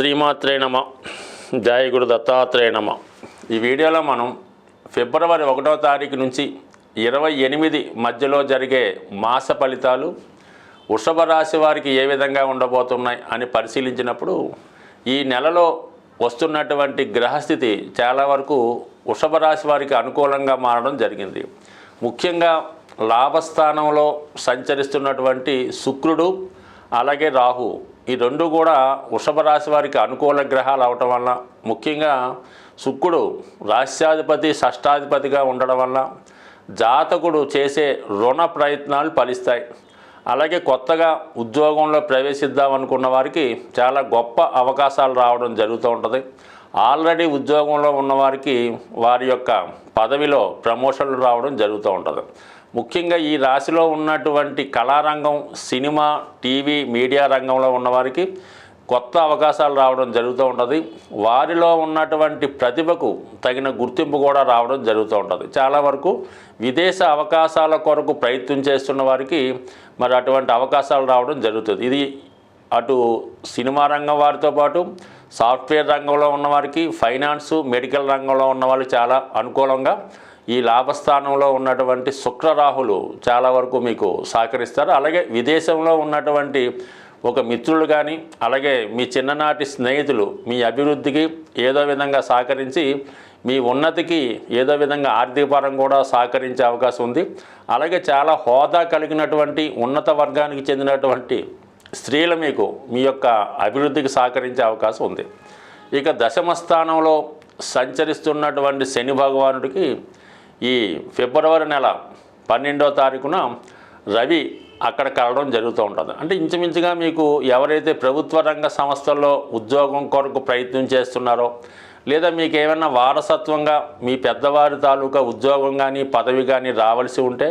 శ్రీమాత్రే నమ. జయ గురు దత్తాత్రేయ నమ. ఈ వీడియోలో మనం ఫిబ్రవరి ఒకటో తారీఖు నుంచి ఇరవై ఎనిమిది మధ్యలో జరిగే మాస ఫలితాలు వృషభ రాశి వారికి ఏ విధంగా ఉండబోతున్నాయి అని పరిశీలించినప్పుడు ఈ నెలలో వస్తున్నటువంటి గ్రహస్థితి చాలా వరకు వృషభ రాశి వారికి అనుకూలంగా మారడం జరిగింది. ముఖ్యంగా లాభస్థానంలో సంచరిస్తున్నటువంటి శుక్రుడు అలాగే రాహు ఈ రెండు కూడా వృషభ రాశి వారికి అనుకూల గ్రహాలు అవటం వల్ల ముఖ్యంగా శుక్రుడు రాశ్యాధిపతి షష్టాధిపతిగా ఉండడం వల్ల జాతకుడు చేసే రుణ ప్రయత్నాలు ఫలిస్తాయి. అలాగే కొత్తగా ఉద్యోగంలో ప్రవేశిద్దాం అనుకున్న వారికి చాలా గొప్ప అవకాశాలు రావడం జరుగుతూ ఉంటుంది. ఆల్రెడీ ఉద్యోగంలో ఉన్నవారికి వారి యొక్క పదవిలో ప్రమోషన్లు రావడం జరుగుతూ ఉంటుంది. ముఖ్యంగా ఈ రాశిలో ఉన్నటువంటి కళారంగం సినిమా టీవీ మీడియా రంగంలో ఉన్నవారికి కొత్త అవకాశాలు రావడం జరుగుతూ ఉంటుంది. వారిలో ఉన్నటువంటి ప్రతిభకు తగిన గుర్తింపు కూడా రావడం జరుగుతూ ఉంటుంది. చాలా వరకు విదేశ అవకాశాల కొరకు ప్రయత్నం చేస్తున్న వారికి మరి అటువంటి అవకాశాలు రావడం జరుగుతుంది. ఇది అటు సినిమా రంగం వారితో పాటు సాఫ్ట్వేర్ రంగంలో ఉన్నవారికి ఫైనాన్సు మెడికల్ రంగంలో ఉన్న వాళ్ళు చాలా అనుకూలంగా ఈ లాభస్థానంలో ఉన్నటువంటి శుక్రరాహులు చాలా వరకు మీకు సహకరిస్తారు. అలాగే విదేశంలో ఉన్నటువంటి ఒక మిత్రులు కానీ అలాగే మీ చిన్ననాటి స్నేహితులు మీ అభివృద్ధికి ఏదో విధంగా సహకరించి మీ ఉన్నతికి ఏదో విధంగా ఆర్థిక పరం కూడా సహకరించే అవకాశం ఉంది. అలాగే చాలా హోదా కలిగినటువంటి ఉన్నత వర్గానికి చెందినటువంటి స్త్రీలు మీకు మీ యొక్క అభివృద్ధికి సహకరించే అవకాశం ఉంది. ఇక దశమ స్థానంలో సంచరిస్తున్నటువంటి శని భగవానుడికి ఈ ఫిబ్రవరి నెల పన్నెండో తారీఖున రవి అక్కడ కలవడం జరుగుతూ ఉంటుంది. అంటే ఇంచుమించుగా మీకు ఎవరైతే ప్రభుత్వ రంగ సంస్థల్లో ఉద్యోగం కొరకు ప్రయత్నం చేస్తున్నారో లేదా మీకు ఏమైనా వారసత్వంగా మీ పెద్దవారి తాలూకా ఉద్యోగం కానీ పదవి కానీ రావాల్సి ఉంటే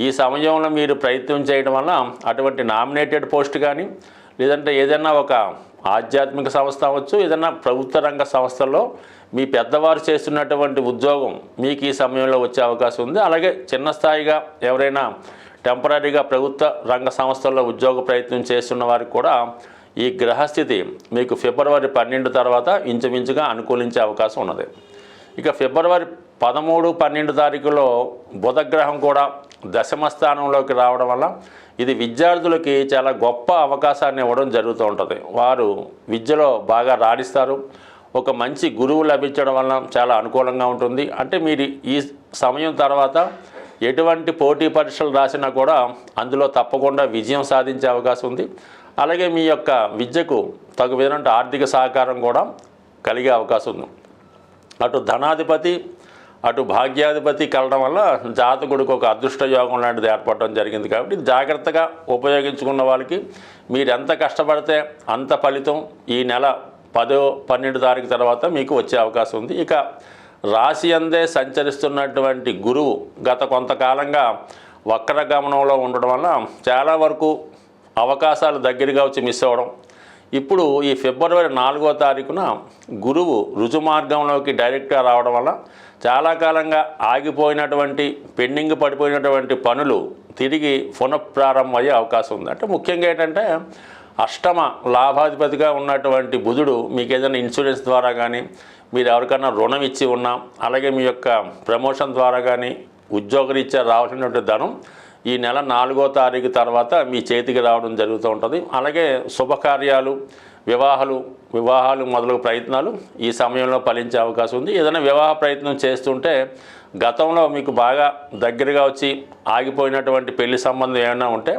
ఈ సమయంలో మీరు ప్రయత్నం చేయడం వల్ల అటువంటి నామినేటెడ్ పోస్ట్ కానీ లేదంటే ఏదైనా ఒక ఆధ్యాత్మిక సంస్థ అవ్వచ్చు ఏదైనా ప్రభుత్వ రంగ సంస్థలో మీ పెద్దవారు చేస్తున్నటువంటి ఉద్యోగం మీకు ఈ సమయంలో వచ్చే అవకాశం ఉంది. అలాగే చిన్న స్థాయిగా ఎవరైనా టెంపరీగా ప్రభుత్వ రంగ సంస్థల్లో ఉద్యోగ ప్రయత్నం చేస్తున్న వారికి కూడా ఈ గ్రహస్థితి మీకు ఫిబ్రవరి పన్నెండు తర్వాత ఇంచుమించుగా అనుకూలించే అవకాశం ఉన్నది. ఇక ఫిబ్రవరి పదమూడు పన్నెండు తారీఖులో బుధగ్రహం కూడా దశమ స్థానంలోకి రావడం వల్ల ఇది విద్యార్థులకి చాలా గొప్ప అవకాశాన్ని ఇవ్వడం జరుగుతూ ఉంటుంది. వారు విద్యలో బాగా రాణిస్తారు. ఒక మంచి గురువు లభించడం వల్ల చాలా అనుకూలంగా ఉంటుంది. అంటే మీరు ఈ సమయం తర్వాత ఎటువంటి పోటీ పరీక్షలు రాసినా కూడా అందులో తప్పకుండా విజయం సాధించే అవకాశం ఉంది. అలాగే మీ యొక్క విద్యకు తగు విధంగా ఆర్థిక సహకారం కూడా కలిగే అవకాశం ఉంది. అటు ధనాధిపతి అటు భాగ్యాధిపతి కలడం వల్ల జాతకుడికి ఒక అదృష్ట యోగం లాంటిది ఏర్పడడం జరిగింది కాబట్టి జాగ్రత్తగా ఉపయోగించుకున్న వాళ్ళకి మీరు ఎంత కష్టపడితే అంత ఫలితం ఈ నెల పదో పన్నెండు తారీఖు తర్వాత మీకు వచ్చే అవకాశం ఉంది. ఇక రాశి అందే సంచరిస్తున్నటువంటి గురువు గత కొంతకాలంగా వక్ర గమనంలో ఉండడం వల్ల చాలా వరకు అవకాశాలు దగ్గరగా వచ్చి మిస్ అవ్వడం ఇప్పుడు ఈ ఫిబ్రవరి నాలుగో తారీఖున గురువు రుజు మార్గంలోకి డైరెక్ట్గా రావడం వల్ల చాలా కాలంగా ఆగిపోయినటువంటి పెండింగ్ పడిపోయినటువంటి పనులు తిరిగి పునఃప్రారంభం అయ్యే అవకాశం ఉంది. అంటే ముఖ్యంగా ఏంటంటే అష్టమ లాభాధిపతిగా ఉన్నటువంటి బుధుడు మీకు ఏదైనా ఇన్సూరెన్స్ ద్వారా కానీ మీరు ఎవరికైనా రుణం ఇచ్చి ఉన్నా అలాగే మీ యొక్క ప్రమోషన్ ద్వారా కానీ ఉద్యోగరీత్యా రావాల్సినటువంటి ధనం ఈ నెల నాలుగో తారీఖు తర్వాత మీ చేతికి రావడం జరుగుతూ ఉంటుంది. అలాగే శుభకార్యాలు వివాహాలు వివాహాలు మొదలగు ప్రయత్నాలు ఈ సమయంలో ఫలించే అవకాశం ఉంది. ఏదైనా వివాహ ప్రయత్నం చేస్తుంటే గతంలో మీకు బాగా దగ్గరగా వచ్చి ఆగిపోయినటువంటి పెళ్ళి సంబంధం ఏమైనా ఉంటే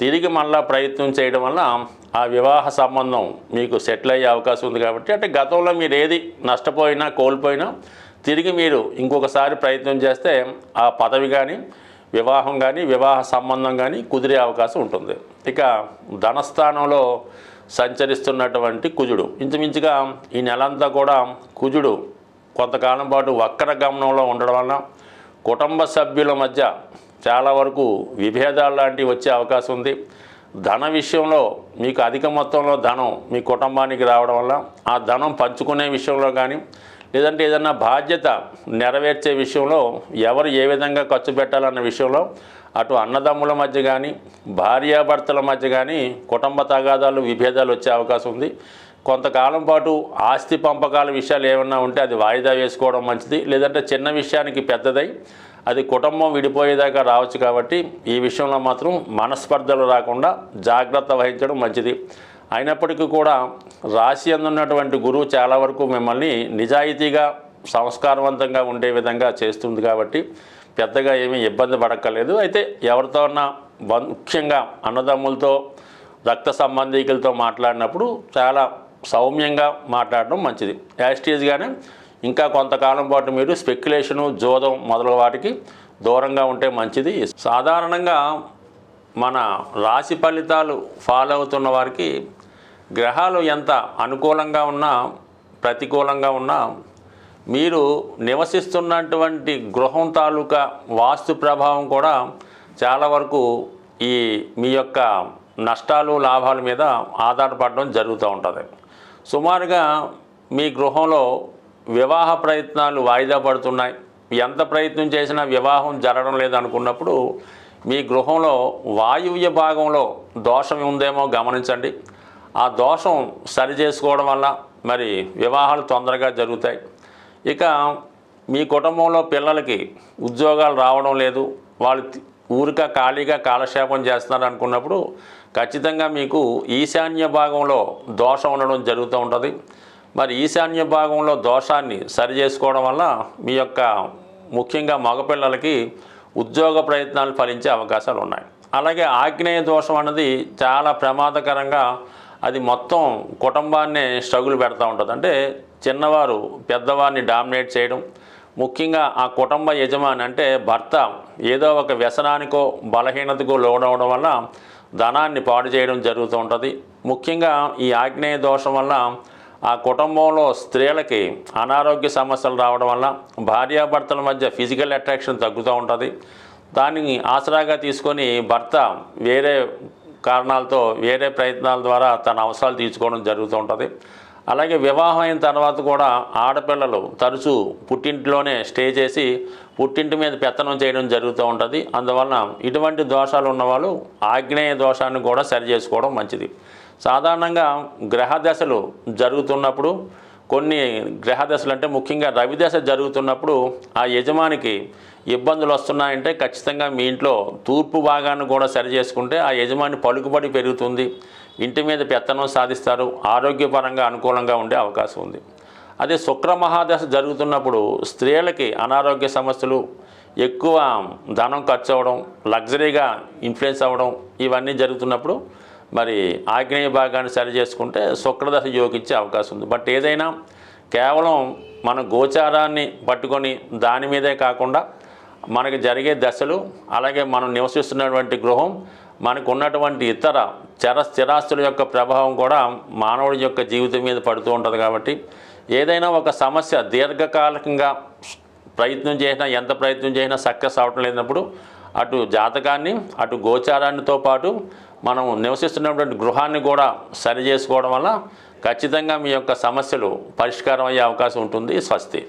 తిరిగి మళ్ళా ప్రయత్నం చేయడం వల్ల ఆ వివాహ సంబంధం మీకు సెటిల్ అయ్యే అవకాశం ఉంది కాబట్టి అంటే గతంలో మీరు ఏది నష్టపోయినా కోల్పోయినా తిరిగి మీరు ఇంకొకసారి ప్రయత్నం చేస్తే ఆ పదవి కానీ వివాహం కానీ వివాహ సంబంధం కానీ కుదిరే అవకాశం ఉంటుంది. ఇక ధనస్థానంలో సంచరిస్తున్నటువంటి కుజుడు. ఇంచుమించుగా ఈ నెలంతా కూడా కుజుడు కొంతకాలం పాటు వక్ర గమనంలో ఉండడం వలన కుటుంబ సభ్యుల మధ్య చాలా వరకు విభేదాలు లాంటివి వచ్చే అవకాశం ఉంది. ధన విషయంలో మీకు అధిక మొత్తంలో ధనం మీ కుటుంబానికి రావడం వల్ల ఆ ధనం పంచుకునే విషయంలో కానీ లేదంటే ఏదన్నా బాధ్యత నెరవేర్చే విషయంలో ఎవరు ఏ విధంగా ఖర్చు పెట్టాలన్న విషయంలో అటు అన్నదమ్ముల మధ్య కానీ భార్యాభర్తల మధ్య కానీ కుటుంబ తగాదాలు విభేదాలు వచ్చే అవకాశం ఉంది. కొంతకాలం పాటు ఆస్తి పంపకాల విషయాలు ఏమన్నా ఉంటే అది వాయిదా వేసుకోవడం మంచిది. లేదంటే చిన్న విషయానికి పెద్దదై అది కుటుంబం విడిపోయేదాకా రావచ్చు కాబట్టి ఈ విషయంలో మాత్రం మనస్పర్ధలు రాకుండా జాగ్రత్త వహించడం మంచిది. అయినప్పటికీ కూడా రాశి అందున్నటువంటి గురువు చాలా వరకు మిమ్మల్ని నిజాయితీగా సంస్కారవంతంగా ఉండే విధంగా చేస్తుంది కాబట్టి పెద్దగా ఏమీ ఇబ్బంది పడక్కర్లేదు. అయితే ఎవరితో ఉన్నా ముఖ్యంగా అన్నదమ్ములతో రక్త సంబంధీకులతో మాట్లాడినప్పుడు చాలా సౌమ్యంగా మాట్లాడడం మంచిది. యాస్టీజ్గానే ఇంకా కొంతకాలం పాటు మీరు స్పెక్యులేషను జోదం మొదలగు వాటికి దూరంగా ఉంటే మంచిది. సాధారణంగా మన రాశి ఫలితాలు ఫాలో అవుతున్న వారికి గ్రహాలు ఎంత అనుకూలంగా ఉన్నా ప్రతికూలంగా ఉన్నా మీరు నివసిస్తున్నటువంటి గృహం తాలూకా వాస్తు ప్రభావం కూడా చాలా వరకు ఈ మీ యొక్క నష్టాలు లాభాల మీద ఆధారపడడం జరుగుతూ ఉంటుంది. సుమారుగా మీ గృహంలో వివాహ ప్రయత్నాలు వాయిదా పడుతున్నాయి. ఎంత ప్రయత్నం చేసినా వివాహం జరగడం లేదనుకున్నప్పుడు మీ గృహంలో వాయువ్య భాగంలో దోషం ఉందేమో గమనించండి. ఆ దోషం సరి చేసుకోవడం వల్ల మరి వివాహాలు తొందరగా జరుగుతాయి. ఇక మీ కుటుంబంలో పిల్లలకి ఉద్యోగాలు రావడం లేదు. వాళ్ళు ఊరిక ఖాళీగా కాలక్షేపం చేస్తున్నారు అనుకున్నప్పుడు ఖచ్చితంగా మీకు ఈశాన్య భాగంలో దోషం ఉండడం జరుగుతూ ఉంటుంది. మరి ఈశాన్య భాగంలో దోషాన్ని సరి చేసుకోవడం వల్ల మీ యొక్క ముఖ్యంగా మగపిల్లలకి ఉద్యోగ ప్రయత్నాలు ఫలించే అవకాశాలు ఉన్నాయి. అలాగే ఆగ్నేయ దోషం అన్నది చాలా ప్రమాదకరంగా అది మొత్తం కుటుంబాన్నే స్ట్రగుల్ పెడతా ఉంటుంది. అంటే చిన్నవారు పెద్దవారిని డామినేట్ చేయడం ముఖ్యంగా ఆ కుటుంబ యజమాని అంటే భర్త ఏదో ఒక వ్యసనానికో బలహీనతకో లోనవడం వల్ల ధనాన్ని పాడు చేయడం జరుగుతూ ఉంటుంది. ముఖ్యంగా ఈ ఆగ్నేయ దోషం వల్ల ఆ కుటుంబంలో స్త్రీలకి అనారోగ్య సమస్యలు రావడం వల్ల భార్యాభర్తల మధ్య ఫిజికల్ అట్రాక్షన్ తగ్గుతూ ఉంటుంది. దానిని ఆసరాగా తీసుకొని భర్త వేరే కారణాలతో వేరే ప్రయత్నాల ద్వారా తన అవసరాలు తీర్చుకోవడం జరుగుతూ ఉంటుంది. అలాగే వివాహం అయిన తర్వాత కూడా ఆడపిల్లలు తరచూ పుట్టింటిలోనే స్టే చేసి పుట్టింటి మీద పెత్తనం చేయడం జరుగుతూ ఉంటుంది. అందువలన ఇటువంటి దోషాలు ఉన్నవాళ్ళు ఆగ్నేయ దోషాన్ని కూడా సరి చేసుకోవడం మంచిది. సాధారణంగా గ్రహ దశలు జరుగుతున్నప్పుడు కొన్ని గ్రహదశలు అంటే ముఖ్యంగా రవిదశ జరుగుతున్నప్పుడు ఆ యజమానికి ఇబ్బందులు వస్తున్నాయంటే ఖచ్చితంగా మీ ఇంట్లో తూర్పు భాగాన్ని కూడా సరి చేసుకుంటే ఆ యజమాని పలుకుబడి పెరుగుతుంది. ఇంటి మీద పెత్తనం సాధిస్తారు. ఆరోగ్యపరంగా అనుకూలంగా ఉండే అవకాశం ఉంది. అదే శుక్ర మహాదశ జరుగుతున్నప్పుడు స్త్రీలకి అనారోగ్య సమస్యలు ఎక్కువ ధనం ఖర్చు అవ్వడం లగ్జరీగా ఇన్ఫ్లుయెన్స్ అవ్వడం ఇవన్నీ జరుగుతున్నప్పుడు మరి ఆగ్నేయ భాగాన్ని సరి చేసుకుంటే శుక్రదశ యోగించే అవకాశం ఉంది. బట్ ఏదైనా కేవలం మన గోచారాన్ని పట్టుకొని దాని మీదే కాకుండా మనకి జరిగే దశలు అలాగే మనం నివసిస్తున్నటువంటి గృహం మనకు ఉన్నటువంటి ఇతర చర స్థిరాస్తుల యొక్క ప్రభావం కూడా మానవుడి యొక్క జీవితం మీద పడుతూ ఉంటుంది కాబట్టి ఏదైనా ఒక సమస్య దీర్ఘకాలికంగా ప్రయత్నం చేసినా ఎంత ప్రయత్నం చేసినా సక్సెస్ అవటం లేనప్పుడు అటు జాతకాన్ని అటు గోచారాన్నితో పాటు మనం నివసిస్తున్నటువంటి గృహాన్ని కూడా సరి చేసుకోవడం వల్ల ఖచ్చితంగా మీ యొక్క సమస్యలు పరిష్కారం అయ్యే అవకాశం ఉంటుంది. స్వస్తి.